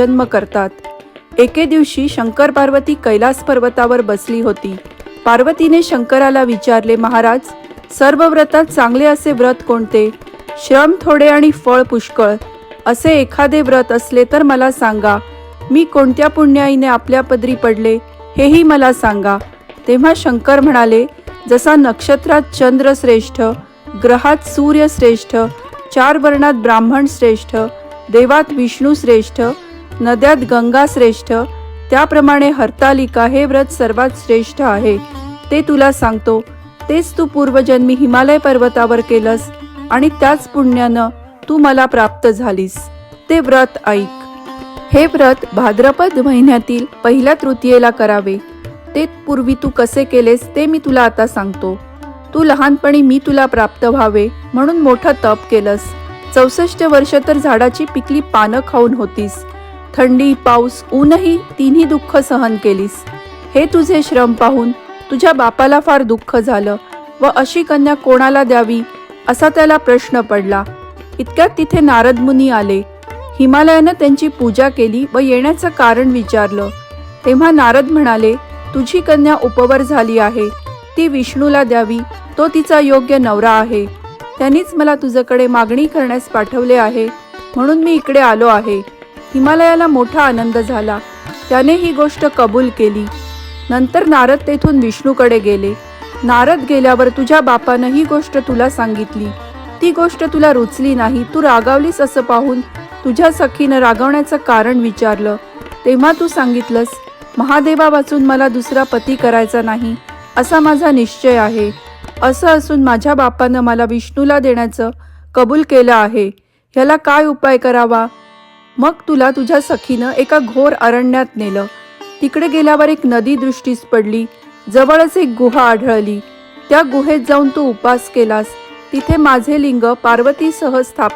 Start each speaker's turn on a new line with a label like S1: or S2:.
S1: जन्म करतात. एके दिवशी शंकर पार्वती कैलास पर्वतावर बसली होती. पार्वतीने शंकराला विचारले महाराज सर्व व्रतात चांगले असे व्रत कोणते? श्रम थोडे आणि फळ पुष्कळ. असे एखादे व्रत असले तर मला सांगा. मी कोणत्या पुण्याईने आपल्या पदरी पडले हेही मला सांगा. तेव्हा शंकर म्हणाले जसा नक्षत्रात चंद्र श्रेष्ठ ग्रहात सूर्य श्रेष्ठ चार वर्णात ब्राह्मण श्रेष्ठ देवात विष्णू श्रेष्ठ नद्यात गंगा श्रेष्ठ त्याप्रमाणे हरतालिका हे व्रत सर्वात श्रेष्ठ आहे. ते तुला सांगतो तेच तू पूर्वजन्मी हिमालय पर्वतावर केलंस आणि त्याच पुण्यानं तू मला प्राप्त झालीस. ते व्रत ऐक. हे व्रत भाद्रपद महिन्यातील पहिल्या तृतीयेला करावे. ते पूर्वी तू कसे केलेस ते मी तुला आता सांगतो. तू लहानपणी मी तुला प्राप्त व्हावे म्हणून मोठं तप केलंस. चौसष्ट वर्ष तर झाडाची पिकली पानं खाऊन होतीस. थंडी पाऊस ऊनही तिन्ही दुःख सहन केलीस. हे तुझे श्रम पाहून तुझ्या बापाला फार दुःख झालं व अशी कन्या कोणाला द्यावी असा त्याला प्रश्न पडला. इतक्यात तिथे नारद मुनी आले. हिमालयानं त्यांची पूजा केली व येण्याचं कारण विचारलं. तेव्हा नारद म्हणाले तुझी कन्या उपवर झाली आहे. ती विष्णूला द्यावी. तो तिचा योग्य नवरा आहे. त्यांनीच मला तुझ्याकडे मागणी करण्यास पाठवले आहे. म्हणून मी इकडे आलो आहे. हिमालयाला मोठा आनंद झाला. त्याने ही गोष्ट कबूल केली. नंतर नारद तेथून विष्णूकडे गेले. नारद गेल्यावर तुझ्या बापानं ही गोष्ट तुला सांगितली. ती गोष्ट तुला रुचली नाही तू रागावलीस असं पाहून तुझ्या सखीनं रागवण्याचं कारण विचारलं. तेव्हा तू सांगितलंस महादेवा वाचून मला दुसरा पती करायचा नाही असा माझा निश्चय आहे. असं असून माझ्या बापानं मला विष्णूला देण्याचं कबूल केलं आहे. ह्याला काय उपाय करावा? मग तुला तुझ्या सखीनं एका घोर अरण्यात नेलं. तिकडे गेल्यावर एक नदी दृष्टीस पडली. जवळच एक गुहा आढळली. त्या गुहेत जाऊन तू उपास केलास. तिथे माझे लिंग पार्वतीसह स्थापित